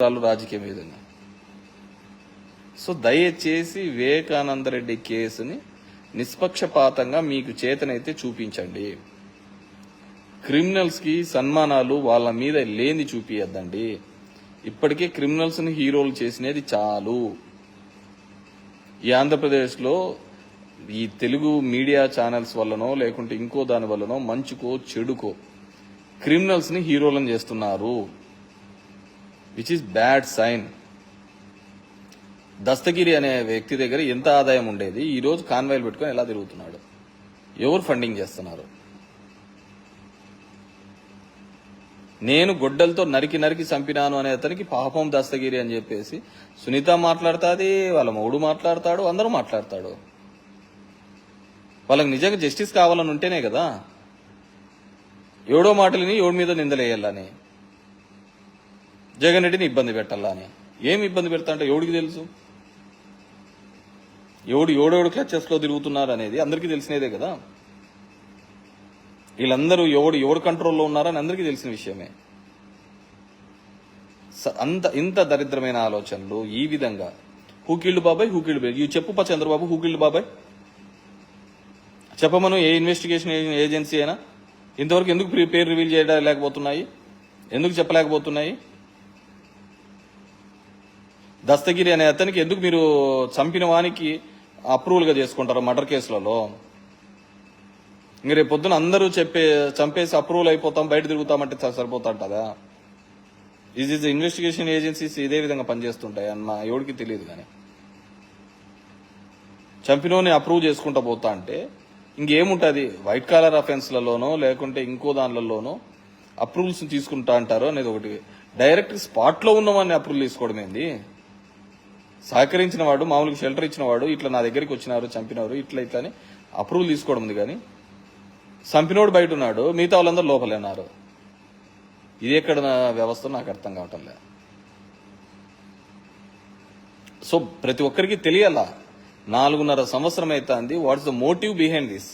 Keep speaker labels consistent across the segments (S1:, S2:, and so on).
S1: రాజకీయం ఏదైనా సో దయచేసి వివేకానందరెడ్డి కేసుని నిష్పక్షపాతంగా మీకు చేతనైతే చూపించండి క్రిమినల్స్కి సన్మానాలు వాళ్ళ మీద లేని చూపియద్దండి ఇప్పటికే క్రిమినల్స్ని హీరోలు చేసినది చాలు ఈ ఆంధ్రప్రదేశ్లో ఈ తెలుగు మీడియా ఛానల్స్ వల్లనో లేకుంటే ఇంకో దాని వల్లనో మంచుకో చెడుకో క్రిమినల్స్ని హీరోలను చేస్తున్నారు which is bad sign Dastagiri అనే వ్యక్తి దగ్గర ఎంత ఆదాయం ఉండేది ఈరోజు కాన్వాయిలు పెట్టుకొని ఎలా తిరుగుతున్నాడు ఎవరు ఫండింగ్ చేస్తున్నారు నేను గొడ్డలతో నరికి నరికి చంపినాను అనే అతనికి పాపం దస్తగిరి అని చెప్పేసి సునీత మాట్లాడుతుంది వాళ్ళ మౌడు మాట్లాడతాడు అందరూ మాట్లాడతాడు వాళ్ళకి నిజంగా జస్టిస్ కావాలని ఉంటేనే కదా ఏడో మాటలని ఎవడి మీద నిందలేయాలని జగన్ రెడ్డిని ఇబ్బంది పెట్టాలా అని ఏమి ఇబ్బంది పెడతా అంటే ఎవడికి తెలుసు ఎవడు ఎవడెవడు క్లచెస్లో తిరుగుతున్నారు అనేది అందరికీ తెలిసినదే కదా వీళ్ళందరూ ఎవడు ఎవడు కంట్రోల్లో ఉన్నారని అందరికీ తెలిసిన విషయమే అంత ఇంత దరిద్రమైన ఆలోచనలు ఈ విధంగా హూకిళ్ళు బాబాయ్ హూకిళ్ళు బాబాయ్ ఇవి చెప్పు చంద్రబాబు హూకిళ్ళు బాబాయ్ చెప్పమను ఏ ఇన్వెస్టిగేషన్ ఏజెన్సీ అయినా ఇంతవరకు ఎందుకు పేరు రివీల్ చేయలేకపోతున్నాయి ఎందుకు చెప్పలేకపోతున్నాయి దస్తగిరి అనే అతనికి ఎందుకు మీరు చంపిన వానికి అప్రూవల్గా చేసుకుంటారు మర్డర్ కేసులలో మీరు పొద్దున అందరూ చెప్పే చంపేసి అప్రూవల్ అయిపోతాం బయట తిరుగుతామంటే ఇస్ ఇది ఇన్వెస్టిగేషన్ ఏజెన్సీస్ ఇదే విధంగా పనిచేస్తుంటాయి అన్న ఎవరికి తెలియదు కానీ చంపినోని అప్రూవ్ చేసుకుంటా పోతా అంటే ఇంకేముంటుంది వైట్ కాలర్ అఫెన్స్లలోనో లేకుంటే ఇంకో దానిలలోనో అప్రూవల్స్ తీసుకుంటా అంటారో అనేది ఒకటి డైరెక్ట్ స్పాట్లో ఉన్నవాడిని అప్రూవల్ తీసుకోవడం ఏంది సహకరించిన వాడు మామూలుగా షెల్టర్ ఇచ్చిన వాడు ఇట్లా నా దగ్గరికి వచ్చినారు చంపినారు ఇట్లా ఇట్లా అని అప్రూవల్ తీసుకోవడం ఉంది కానీ చంపినోడు బయట ఉన్నాడు మిగతా వాళ్ళందరూ లోపలే ఉన్నారు ఇది ఎక్కడ వ్యవస్థ నాకు అర్థం కావటం లే సో ప్రతి ఒక్కరికి తెలియాలా నాలుగున్నర సంవత్సరం అవుతుంది what's the motive behind this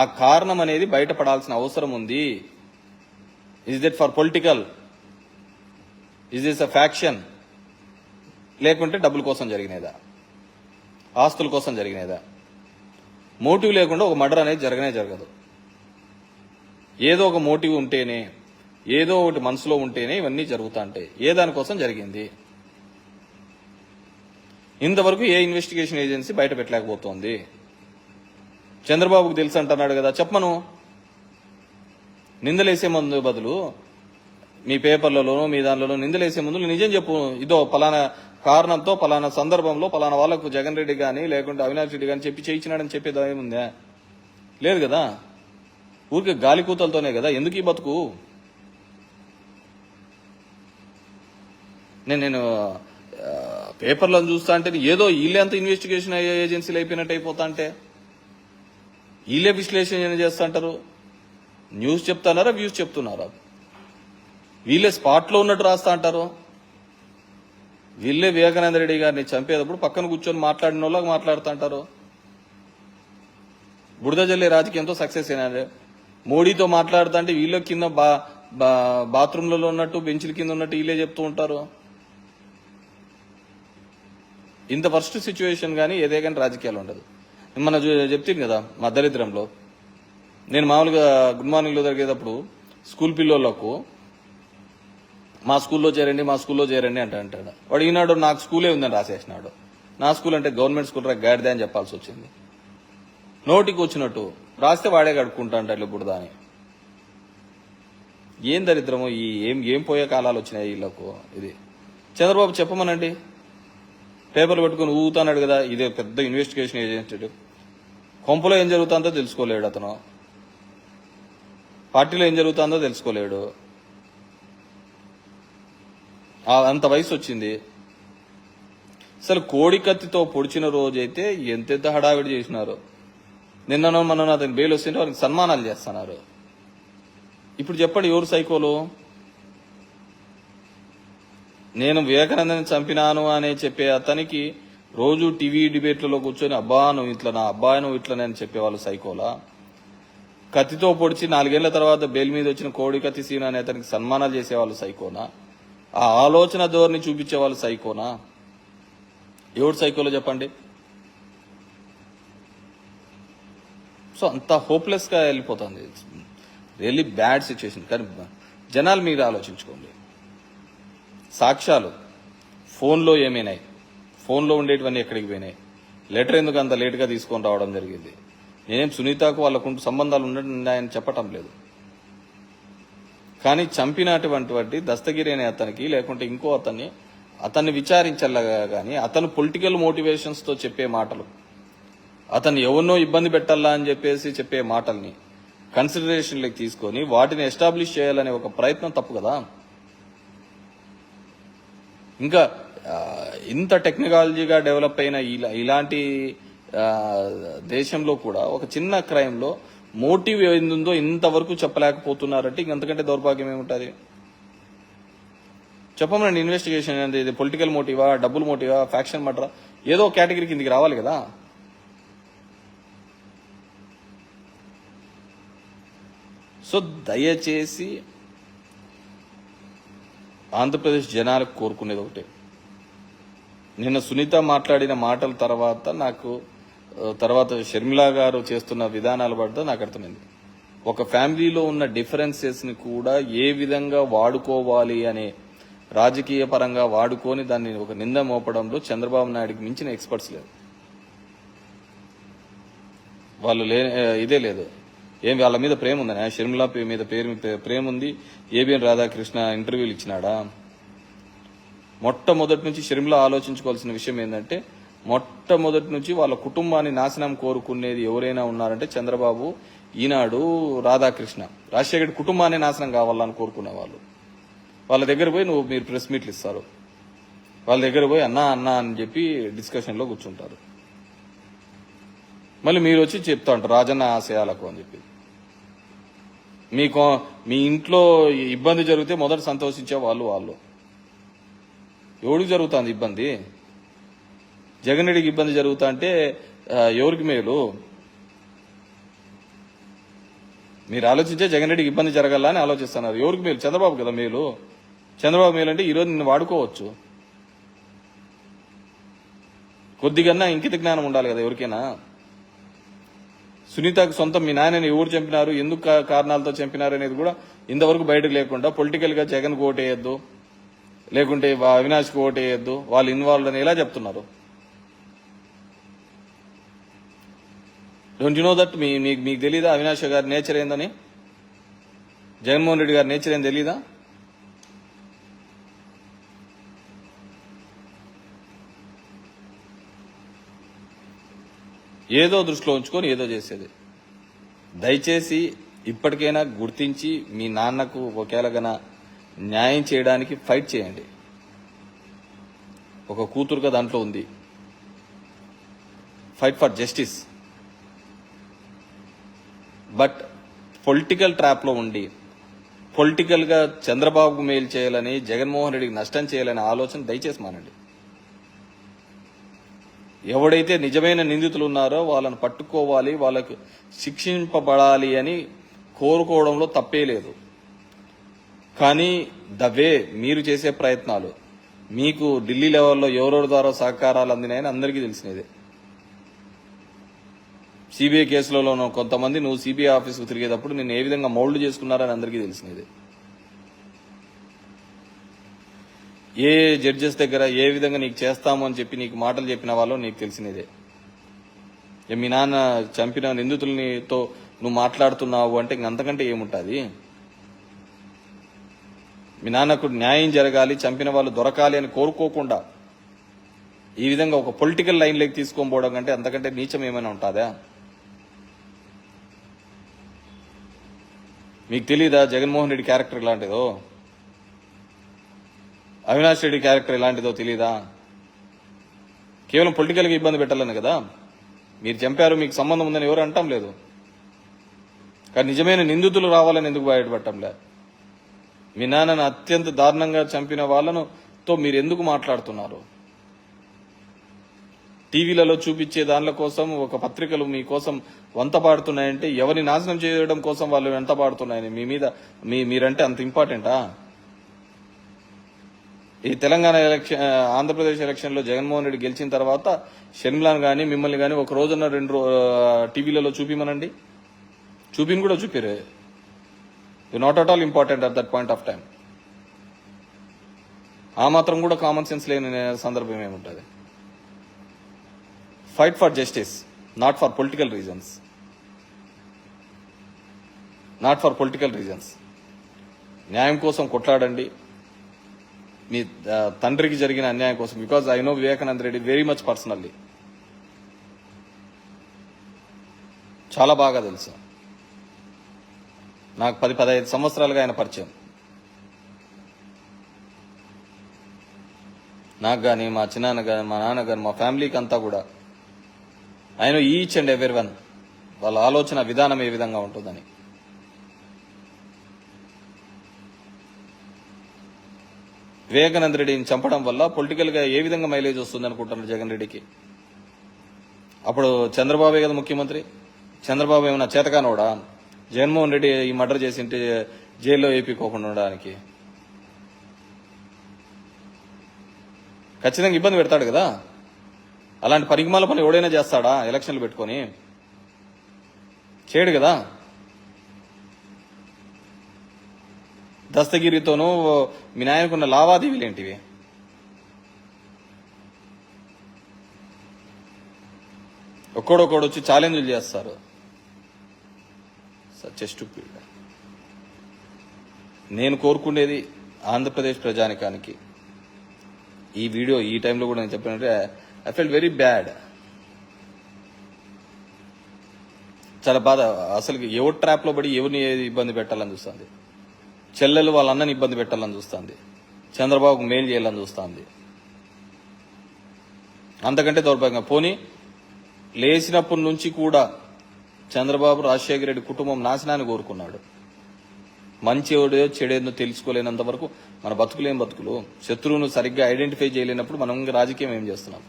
S1: ఆ కారణం అనేది బయటపడాల్సిన అవసరం ఉంది is that for political is this a faction లేకుంటే డబ్బుల కోసం జరిగినదా ఆస్తుల కోసం జరిగినదా మోటివ్ లేకుండా ఒక మర్డర్ అనేది జరగనే జరగదు ఏదో ఒక మోటివ్ ఉంటేనే ఏదో ఒకటి మనసులో ఉంటేనే ఇవన్నీ జరుగుతా ఉంటాయి ఏ దానికోసం జరిగింది ఇంతవరకు ఏ ఇన్వెస్టిగేషన్ ఏజెన్సీ బయట పెట్టలేకపోతోంది చంద్రబాబుకు తెలుసు అంటున్నాడు కదా చెప్పను నిందలేసే ముందు బదులు మీ పేపర్లలోనూ మీ దానిలోనూ నిందలేసే ముందు నిజం చెప్పు ఇదో పలానా కారణంతో పలానా సందర్భంలో పలానా వాళ్ళకు జగన్ రెడ్డి కానీ లేకుంటే అవినాష్ రెడ్డి కానీ చెప్పి చేయించినాడని చెప్పేది ఏముందా లేదు కదా ఊరికే గాలి కూతలతోనే కదా ఎందుకు ఈ బతుకు నేను నేను పేపర్లను చూస్తా అంటే ఏదో వీళ్ళే అంత ఇన్వెస్టిగేషన్ అయ్యే ఏజెన్సీలు అయిపోయినట్టు అయిపోతా అంటే వీళ్ళే విశ్లేషణ చేస్తుంటారు న్యూస్ చెప్తున్నారా వ్యూస్ చెప్తున్నారా వీళ్ళే స్పాట్లో ఉన్నట్టు రాస్తా అంటారు వీళ్ళే వివేకానంద రెడ్డి గారిని చంపేటప్పుడు పక్కన కూర్చొని మాట్లాడిన వాళ్ళకి మాట్లాడుతుంటారు బుడద జల్లే రాజకీయంతో సక్సెస్ అయినారు మోడీతో మాట్లాడుతుంటే వీళ్ళ కింద బా బాత్రూంలలో ఉన్నట్టు బెంచ్ల కింద ఉన్నట్టు వీళ్ళే చెప్తూ ఉంటారు ఇంత ఫస్ట్ సిచ్యువేషన్ కానీ ఏదే కానీ రాజకీయాలు ఉండదు మన చెప్తాను కదా మా దరిద్రంలో నేను మామూలుగా గుడ్ మార్నింగ్లో జరిగేటప్పుడు స్కూల్ పిల్లలకు మా స్కూల్లో చేరండి మా స్కూల్లో చేరండి అంటే అంటాడు వాడు ఈనాడు నాకు స్కూలే ఉందని రాసేసినాడు నా స్కూల్ అంటే గవర్నమెంట్ స్కూల్ రా గాడిదే అని చెప్పాల్సి వచ్చింది నోటికి వచ్చినట్టు రాస్తే వాడే కడుక్కుంటా అంట ఇల్లు బుడదా ఏం దరిద్రము ఈ ఏం ఏం పోయే కాలాలు వచ్చినాయి వీళ్ళకు ఇది చంద్రబాబు చెప్పమనండి పేపర్లు పెట్టుకుని ఊగుతాన్నాడు కదా ఇదే పెద్ద ఇన్వెస్టిగేషన్ ఏజెన్సీ కొంపలో ఏం జరుగుతుందో తెలుసుకోలేడు అతను పార్టీలో ఏం జరుగుతుందో తెలుసుకోలేడు అంత వయసు వచ్చింది అసలు కోడి కత్తితో పొడిచిన రోజైతే ఎంతెంత హడావిడి చేసినారు నిన్ననో మనం అతని బెయిల్ వస్తుంటే వారికి సన్మానాలు చేస్తున్నారు ఇప్పుడు చెప్పండి ఎవరు సైకోలు నేను వివేకానందని చంపినాను అనే చెప్పే అతనికి రోజు టీవీ డిబేట్లలో కూర్చొని అబ్బా నువ్వు ఇట్లా నా అబ్బాయి నువ్వు ఇట్లా నేను చెప్పేవాళ్ళు సైకోలా కత్తితో పొడిచి నాలుగేళ్ల తర్వాత బెయిల్ మీద వచ్చిన కోడి కత్తి సీన్ అనే అతనికి సన్మానాలు చేసేవాళ్ళు సైకోనా ఆ ఆలోచన ధోరణి చూపించే వాళ్ళు సైకోనా ఎవడు సైకోలో చెప్పండి సో అంత హోప్లెస్గా వెళ్ళిపోతుంది రియల్లీ బ్యాడ్ సిచ్యువేషన్ కానీ జనాలు మీరు ఆలోచించుకోండి సాక్ష్యాలు ఫోన్లో ఏమైనాయి ఫోన్లో ఉండేటివన్నీ ఎక్కడికి పోయినాయి లెటర్ ఎందుకు అంత లేట్గా తీసుకొని రావడం జరిగింది నేనేం సునీతకు వాళ్ళకు సంబంధాలు ఉండడం ఆయన చెప్పటం లేదు కానీ చంపినటువంటి దస్తగిరి అనే అతనికి లేకుంటే ఇంకో అతన్ని అతన్ని విచారించల్లగా కానీ అతను పొలిటికల్ మోటివేషన్స్తో చెప్పే మాటలు అతను ఎవరినో ఇబ్బంది పెట్టాలా అని చెప్పేసి చెప్పే మాటల్ని కన్సిడరేషన్లోకి తీసుకొని వాటిని ఎస్టాబ్లిష్ చేయాలనే ఒక ప్రయత్నం తప్పు కదా ఇంకా ఇంత టెక్నాలజీగా డెవలప్ అయిన ఇలాంటి దేశంలో కూడా ఒక చిన్న క్రైమ్లో మోటివ్ ఏందో ఇంతవరకు చెప్పలేకపోతున్నారంటే ఇంకంతకంటే దౌర్భాగ్యం ఏముంటుంది చెప్పమండి ఇన్వెస్టిగేషన్ అనేది ఇది పొలిటికల్ మోటివా డబ్బుల్ మోటివా ఫ్యాక్షన్ మటరా ఏదో కేటగిరీ కిందికి రావాలి కదా సో దయచేసి ఆంధ్రప్రదేశ్ జనాలకు కోరుకునేది ఒకటి నిన్న సునీత మాట్లాడిన మాటల తర్వాత నాకు తర్వాత షర్మిలా గారు చేస్తున్న విధానాలు పడితే నాకు అర్థమైంది ఒక ఫ్యామిలీలో ఉన్న డిఫరెన్సెస్ని కూడా ఏ విధంగా వాడుకోవాలి అనే రాజకీయ పరంగా వాడుకొని దాన్ని ఒక నింద మోపడంలో చంద్రబాబు నాయుడుకి మించిన ఎక్స్పర్ట్స్ లేదు వాళ్ళు లే ఇదే లేదు ఏం వాళ్ళ మీద ప్రేమ ఉందని షర్మిల మీద పేరు ప్రేమ ఉంది ఏబిఎన్ రాధాకృష్ణ ఇంటర్వ్యూలు ఇచ్చినాడా మొట్టమొదటి నుంచి షర్మిల ఆలోచించుకోవాల్సిన విషయం ఏంటంటే మొట్టమొదటి నుంచి వాళ్ళ కుటుంబాన్ని నాశనం కోరుకునేది ఎవరైనా ఉన్నారంటే చంద్రబాబు ఈనాడు రాధాకృష్ణ రాజశేఖర్ కుటుంబాన్ని నాశనం కావాలని కోరుకునే వాళ్ళు వాళ్ళ దగ్గర పోయి నువ్వు మీరు ప్రెస్ మీట్లు ఇస్తారు వాళ్ళ దగ్గర పోయి అన్నా అన్నా అని చెప్పి డిస్కషన్లో కూర్చుంటారు మళ్ళీ మీరు వచ్చి చెప్తా ఉంటారు రాజన్న ఆశయాలకు అని చెప్పి మీకు మీ ఇంట్లో ఇబ్బంది జరిగితే మొదట సంతోషించే వాళ్ళు వాళ్ళు ఎవడికి జరుగుతుంది ఇబ్బంది జగన్రెడ్డికి ఇబ్బంది జరుగుతా అంటే ఎవరికి మేలు మీరు ఆలోచించే జగన్ రెడ్డికి ఇబ్బంది జరగాల అని ఆలోచిస్తున్నారు ఎవరికి మేలు చంద్రబాబు కదా మేలు చంద్రబాబు మేలు అంటే ఈరోజు నిన్ను వాడుకోవచ్చు కొద్దిగన్నా ఇంకిత జ్ఞానం ఉండాలి కదా ఎవరికైనా సునీతకు సొంతం మీ నాయనని ఎవరు చంపినారు ఎందుకు కారణాలతో చంపినారు అనేది కూడా ఇంతవరకు బయటకు లేకుండా పొలిటికల్గా కు ఓటేయొద్దు లేకుంటే అవినాష్కి ఓటేయొద్దు వాళ్ళు ఇన్వాల్వ్ అని ఎలా చెప్తున్నారు డోంట్ యు నో దట్ మీ మీకు మీకు తెలీదా అవినాష్ గారి నేచర్ ఏందని జగన్మోహన్ రెడ్డి గారి నేచర్ ఏం తెలీదా ఏదో దృష్టిలో ఉంచుకొని ఏదో చేసేది దయచేసి ఇప్పటికైనా గుర్తించి మీ నాన్నకు ఒకేలాగన న్యాయం చేయడానికి ఫైట్ చేయండి ఒక కూతురుగా దాంట్లో ఉంది fight for justice but political ట్రాప్లో ఉండి పొలిటికల్గా చంద్రబాబుకు మేలు చేయాలని జగన్మోహన్ రెడ్డికి నష్టం చేయాలనే ఆలోచన దయచేసి మానండి ఎవడైతే నిజమైన నిందితులు ఉన్నారో వాళ్ళని పట్టుకోవాలి వాళ్ళకు శిక్షింపబడాలి అని కోరుకోవడంలో తప్పే లేదు కానీ ద వే మీరు చేసే ప్రయత్నాలు మీకు ఢిల్లీ లెవెల్లో ఎవరెవరి ద్వారా సహకారాలు అందినాయని అందరికీ తెలిసినదే సిబిఐ కేసులలో కొంతమంది నువ్వు సిబిఐ ఆఫీస్కు తిరిగేటప్పుడు నేను ఏ విధంగా మౌళ్లు చేసుకున్నారని అందరికీ తెలిసినది ఏ జడ్జెస్ దగ్గర ఏ విధంగా నీకు చేస్తాము అని చెప్పి నీకు మాటలు చెప్పిన వాళ్ళు నీకు తెలిసినదే మీ నాన్న చంపిన నిందితులనితో నువ్వు మాట్లాడుతున్నావు అంటే ఇంకంతకంటే ఏముంటుంది మీ నాన్నకు న్యాయం జరగాలి చంపిన వాళ్ళు దొరకాలి అని కోరుకోకుండా ఈ విధంగా ఒక పొలిటికల్ లైన్లోకి తీసుకొని పోవడం కంటే అంతకంటే నీచం ఏమైనా ఉంటుందా మీకు తెలీదా జగన్మోహన్ రెడ్డి క్యారెక్టర్ ఇలాంటిదో అవినాష్ రెడ్డి క్యారెక్టర్ ఇలాంటిదో తెలీదా కేవలం పొలిటికల్గా ఇబ్బంది పెట్టాలని కదా మీరు చంపారు మీకు సంబంధం ఉందని ఎవరు అంటాం లేదు కానీ నిజమైన నిందితులు రావాలని ఎందుకు బయటపడటంలే మీ నాన్నను అత్యంత దారుణంగా చంపిన వాళ్ళను తో మీరు ఎందుకు మాట్లాడుతున్నారు టీవీలలో చూపించే దానిల కోసం ఒక పత్రికలు మీకోసం వంత పాడుతున్నాయంటే ఎవరిని నాశనం చేయడం కోసం వాళ్ళు ఎంత పాడుతున్నాయని మీ మీద మీ మీరంటే అంత ఇంపార్టెంటా ఈ తెలంగాణ ఎలక్షన్ ఆంధ్రప్రదేశ్ ఎలక్షన్లో జగన్మోహన్ రెడ్డి గెలిచిన తర్వాత షర్మిలాను కానీ మిమ్మల్ని కానీ ఒక రోజున రెండు టీవీలలో చూపిమనండి చూపిని కూడా చూపిరే you not at all important at that point of time ఆ మాత్రం కూడా కామన్ సెన్స్ లేని సందర్భం ఏముంటుంది fight for justice not for political reasons not for political reasons న్యాయం కోసం కొట్లాడండి మీ తండ్రికి జరిగిన అన్యాయం కోసం because I know Vivekananda Reddy very much personally చాలా బాగా తెలుసు నాకు పది పదహైదు సంవత్సరాలుగా ఆయన పరిచయం నాకు కానీ మా చిన్నాన్న కానీ మా నాన్న కానీ మా ఫ్యామిలీకి అంతా కూడా ఐ నో ఈచ్ అండ్ ఎవరి వన్ వాళ్ళ ఆలోచన విధానం ఏ విధంగా ఉంటుందని వివేకానంద రెడ్డిని చంపడం వల్ల పొలిటికల్గా ఏ విధంగా మైలేజ్ వస్తుంది అనుకుంటున్నారు జగన్ రెడ్డికి అప్పుడు చంద్రబాబే కదా ముఖ్యమంత్రి చంద్రబాబు ఏమైనా చేతకానోడా జగన్మోహన్ రెడ్డి ఈ మర్డర్ చేసింటే జైల్లో ఏపీకోకుండా ఉండడానికి ఖచ్చితంగా ఇబ్బంది పెడతాడు కదా అలాంటి పరిగమాల పని ఎవడైనా చేస్తాడా ఎలక్షన్లు పెట్టుకొని చేయడు కదా దస్తగిరితోనూ మీ నాయనకున్న లావాదేవీలు ఏంటివి ఒక్కడొక్కడు వచ్చి ఛాలెంజ్లు చేస్తారు చెస్ట్ నేను కోరుకునేది ఆంధ్రప్రదేశ్ ప్రజానికానికి ఈ వీడియో ఈ టైంలో కూడా నేను చెప్పినట్టే ఐ ఫెల్ట్ వెరీ బ్యాడ్ చాలా బాధ అసలు ఎవరు ట్రాప్లో పడి ఎవరిని ఇబ్బంది పెట్టాలని చూస్తుంది చెల్లెలు వాళ్ళ అన్నని ఇబ్బంది పెట్టాలని చూస్తుంది చంద్రబాబుకు మెయిల్ చేయాలని చూస్తుంది అంతకంటే దౌర్భాగ్యంగా పోనీ లేచినప్పటి నుంచి కూడా చంద్రబాబు రాజశేఖర రెడ్డి కుటుంబం నాశనాన్ని కోరుకున్నాడు మంచి ఎవడో చెడేదో తెలుసుకోలేనంత వరకు మన బతుకులేం బతుకులు శత్రువును సరిగ్గా ఐడెంటిఫై చేయలేనప్పుడు మనం రాజకీయం ఏం చేస్తున్నాం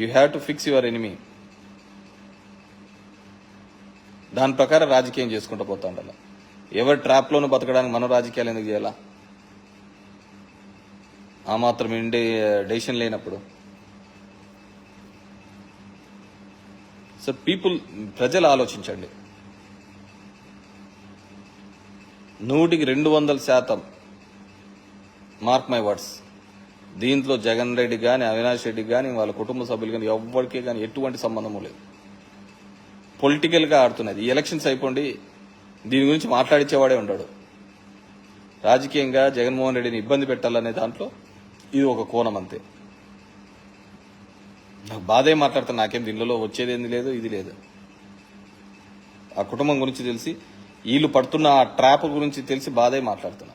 S1: you have to fix your enemy దాని ప్రకారం రాజకీయం చేసుకుంటూ పోతా ఉండాలి ఎవరి ట్రాప్లోనూ బతకడానికి మనం రాజకీయాలు ఎందుకు చేయాలా ఆ మాత్రం ఇండి డెసిషన్ లేనప్పుడు సో పీపుల్ ప్రజలు ఆలోచించండి నూటికి రెండు వందల శాతం మార్క్ మై వర్డ్స్ దీంట్లో జగన్ రెడ్డి కానీ అవినాష్ రెడ్డి కానీ వాళ్ళ కుటుంబ సభ్యులు కానీ ఎవరికీ కానీ ఎటువంటి సంబంధము లేదు పొలిటికల్గా ఆడుతున్నది ఈ ఎలక్షన్స్ అయిపోండి దీని గురించి మాట్లాడించేవాడే ఉంటాడు రాజకీయంగా జగన్మోహన్ రెడ్డిని ఇబ్బంది పెట్టాలనే దాంట్లో ఇది ఒక కోణం అంతే నాకు బాధే మాట్లాడతాను నాకేం దీనిలో వచ్చేదేంది లేదు ఇది లేదు ఆ కుటుంబం గురించి తెలిసి వీళ్ళు పడుతున్న ఆ ట్రాప్ గురించి తెలిసి బాధే మాట్లాడుతున్నా